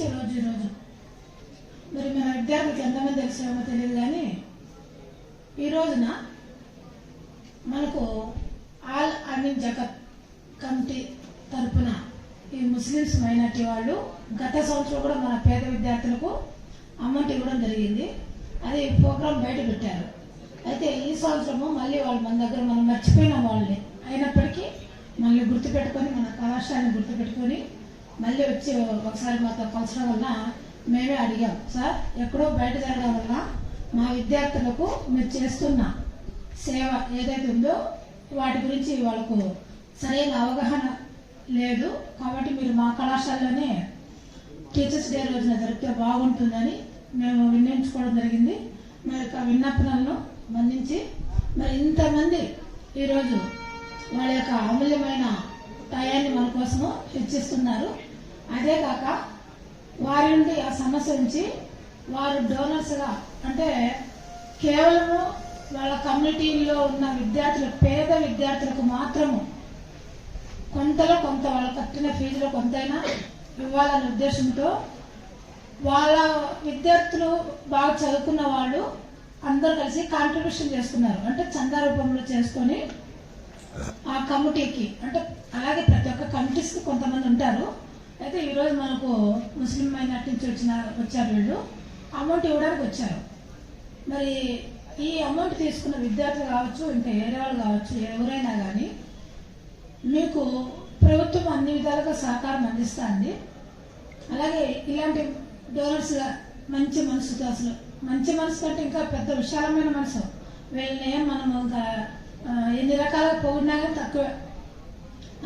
పరిస్థితి రోజు రోజు. మరి మన విద్యార్థులకు ఎంతమంది తెలిసామో తెలియదు కానీ ఈ రోజున మనకు ఆల్ అమీన్ జగత్ కమిటీ తరపున ఈ ముస్లిమ్స్ మైనార్టీ వాళ్ళు గత సంవత్సరం కూడా మన పేద విద్యార్థులకు అమౌంట్ ఇవ్వడం జరిగింది. అది ప్రోగ్రాం బయట పెట్టారు. అయితే ఈ సంవత్సరము మళ్ళీ వాళ్ళు మన దగ్గర మనం మర్చిపోయిన వాళ్ళని అయినప్పటికీ మళ్ళీ గుర్తుపెట్టుకొని మన కళాశాలను గుర్తుపెట్టుకొని మళ్ళీ వచ్చి ఒకసారి మాతో కలసడం వల్ల మేమే అడిగాం సార్ ఎక్కడో బయట జరగడం వల్ల మా విద్యార్థులకు మీరు చేస్తున్న సేవ ఏదైతే ఉందో వాటి గురించి వాళ్ళకు సరైన అవగాహన లేదు కాబట్టి మీరు మా కళాశాలలోనే టీచర్స్ డే రోజున జరిపితే బాగుంటుందని మేము విన్నవించుకోవడం జరిగింది. మా యొక్క విన్నపనలను మందించి మరి ఇంతమంది ఈరోజు వాళ్ళ యొక్క అమూల్యమైన టయాన్ని మన కోసము హెచ్చిస్తున్నారు. అదే కాక వారి నుండి ఆ సమస్య నుంచి వారు డోనర్స్గా అంటే కేవలము వాళ్ళ కమ్యూనిటీలో ఉన్న విద్యార్థులు పేద విద్యార్థులకు మాత్రము కొంతలో కొంత వాళ్ళు కట్టిన ఫీజులో కొంతైనా ఇవ్వాలనే ఉద్దేశంతో వాళ్ళ విద్యార్థులు బాగా చదువుకున్న వాళ్ళు అందరూ కలిసి కాంట్రిబ్యూషన్ చేస్తున్నారు అంటే చందా రూపంలో చేసుకొని ఆ కమిటీకి అంటే అలాగే ప్రతి ఒక్క కమిటీస్కి కొంతమంది ఉంటారు. అయితే ఈరోజు మనకు ముస్లిం మైనార్టీ నుంచి వచ్చిన వచ్చారు వీళ్ళు. అమౌంట్ ఇవ్వడానికి వచ్చారు. మరి ఈ అమౌంట్ తీసుకున్న విద్యార్థులు కావచ్చు ఇంకా వేరే వాళ్ళు కావచ్చు ఎవరైనా కానీ మీకు ప్రభుత్వం అన్ని విధాలుగా సహకారం అందిస్తుంది. అలాగే ఇలాంటి డోనర్స్గా మంచి మనసుతో అసలు మంచి మనసు అంటే ఇంకా పెద్ద విశాలమైన మనసు. వీళ్ళని మనం ఇంకా ఎన్ని రకాలుగా పోగొట్టినా కానీ తక్కువ.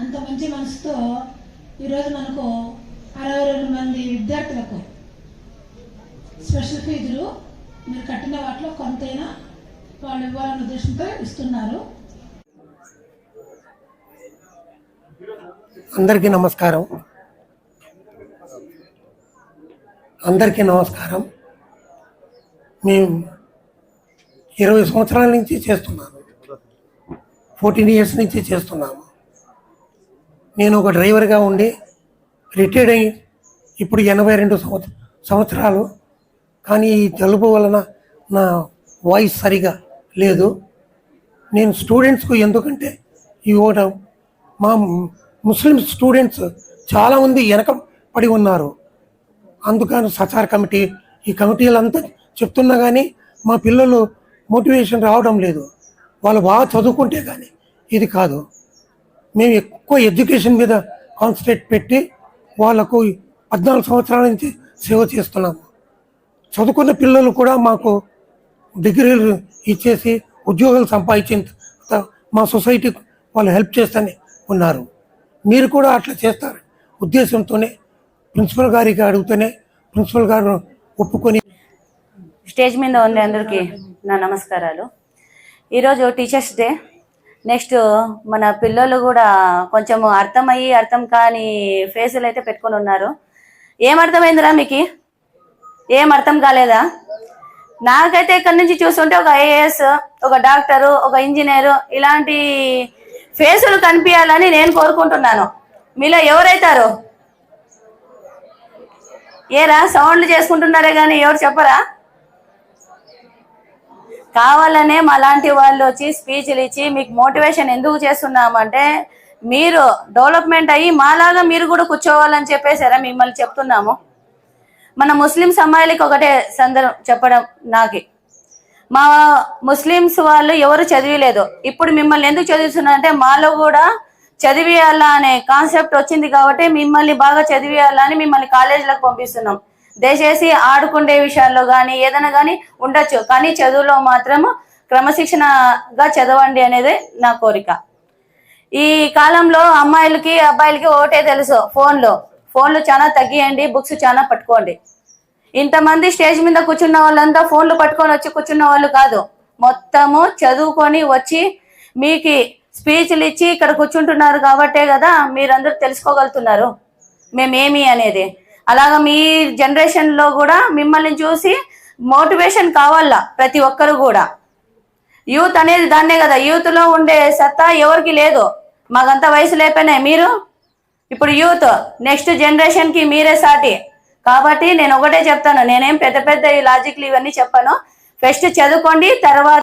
అంత మంచి మనసుతో ఈరోజు మనకు అరవై రెండు మంది విద్యార్థులకు స్పెషల్ ఫీజులు మీరు కట్టిన వాటిలో కొంతైనా వాళ్ళు ఇవ్వాలనే ఉద్దేశంతో ఇస్తున్నారు. అందరికీ నమస్కారం. అందరికీ నమస్కారం. మేము ఇరవై సంవత్సరాల నుంచి చేస్తున్నాను ఫోర్టీన్ ఇయర్స్ నుంచి చేస్తున్నాము. నేను ఒక డ్రైవర్గా ఉండి రిటైర్డ్ అయ్యి ఇప్పుడు ఎనభై రెండు సంవత్స సంవత్సరాలు. కానీ ఈ జలుబు వలన నా వాయిస్ సరిగా లేదు. నేను స్టూడెంట్స్కు ఎందుకంటే ఇవ్వడం మా ముస్లిం స్టూడెంట్స్ చాలామంది వెనక పడి ఉన్నారు. అందుకని సచార్ కమిటీ ఈ కమిటీలంతా చెప్తున్నా కానీ మా పిల్లలు మోటివేషన్ రావడం లేదు. వాళ్ళు బాగా చదువుకుంటే కానీ ఇది కాదు. మేము ఎక్కువ ఎడ్యుకేషన్ మీద కాన్సన్ట్రేట్ పెట్టి వాళ్ళకు పద్నాలుగు సంవత్సరాల నుంచి సేవ చేస్తున్నాము. చదువుకున్న పిల్లలు కూడా మాకు డిగ్రీలు ఇచ్చేసి ఉద్యోగాలు సంపాదించిన మా సొసైటీ వాళ్ళు హెల్ప్ చేస్తూనే ఉన్నారు. మీరు కూడా అట్లా చేస్తారు. ఉద్దేశంతోనే ప్రిన్సిపల్ గారికి అడిగితేనే ప్రిన్సిపల్ గారు ఒప్పుకొని స్టేజ్ మీద ఉంది అందరికీ నా నమస్కారాలు. ఈరోజు టీచర్స్ డే. నెక్స్ట్ మన పిల్లలు కూడా కొంచెం అర్థమయ్యి అర్థం కాని ఫేసులు అయితే పెట్టుకొని ఉన్నారు. ఏం అర్థమైందిరా మీకు? ఏం అర్థం కాలేదా? నాకైతే ఇక్కడి నుంచి చూస్తుంటే ఒక ఐఏఎస్ ఒక డాక్టరు ఒక ఇంజనీరు ఇలాంటి ఫేసులు కనిపించాలని నేను కోరుకుంటున్నాను. మీలో ఎవరైతారు? ఏరా సౌండ్లు చేసుకుంటున్నారే కానీ ఎవరు చెప్పరా? కావాలనే మాలాంటి వాళ్ళు వచ్చి స్పీచ్లు ఇచ్చి మీకు మోటివేషన్ ఎందుకు చేస్తున్నామంటే మీరు డెవలప్మెంట్ అయ్యి మాలాగా మీరు కూడా కూర్చోవాలని చెప్పేసారా మిమ్మల్ని చెప్తున్నాము. మన ముస్లిమ్స్ అమ్మాయిలకి ఒకటే సందర్భం చెప్పడం నాకి. మా ముస్లిమ్స్ వాళ్ళు ఎవరు చదివలేదు. ఇప్పుడు మిమ్మల్ని ఎందుకు చదివిస్తున్నారంటే మాలో కూడా చదివేయాలా అనే కాన్సెప్ట్ వచ్చింది కాబట్టి మిమ్మల్ని బాగా చదివేయాలా అని మిమ్మల్ని కాలేజీలకు పంపిస్తున్నాం. దయచేసి ఆడుకునే విషయాల్లో కానీ ఏదైనా కానీ ఉండొచ్చు. కానీ చదువులో మాత్రము క్రమశిక్షణగా చదవండి అనేది నా కోరిక. ఈ కాలంలో అమ్మాయిలకి అబ్బాయిలకి ఒకటే తెలుసు ఫోన్లో. ఫోన్లు చాలా తగ్గియండి బుక్స్ చాలా పట్టుకోండి. ఇంతమంది స్టేజ్ మీద కూర్చున్న వాళ్ళంతా ఫోన్లు పట్టుకొని వచ్చి కూర్చున్న వాళ్ళు కాదు. మొత్తము చదువుకొని వచ్చి మీకు స్పీచ్లు ఇచ్చి ఇక్కడ కూర్చుంటున్నారు కాబట్టే కదా మీరందరూ తెలుసుకోగలుగుతున్నారు. మేమేమి అనేది? అలాగా మీ జనరేషన్లో కూడా మిమ్మల్ని చూసి మోటివేషన్ కావాలా ప్రతి ఒక్కరు కూడా? యూత్ అనేది దాన్నే కదా యూత్లో ఉండే సత్తా ఎవరికి లేదు. మాకంత వయసు లేపనే మీరు? ఇప్పుడు యూత్ నెక్స్ట్ జనరేషన్కి మీరే సాటి. కాబట్టి నేను ఒకటే చెప్తాను నేనేం పెద్ద పెద్ద ఈ లాజిక్లు ఇవన్నీ చెప్పాను. ఫస్ట్ చదువుకోండి తర్వాత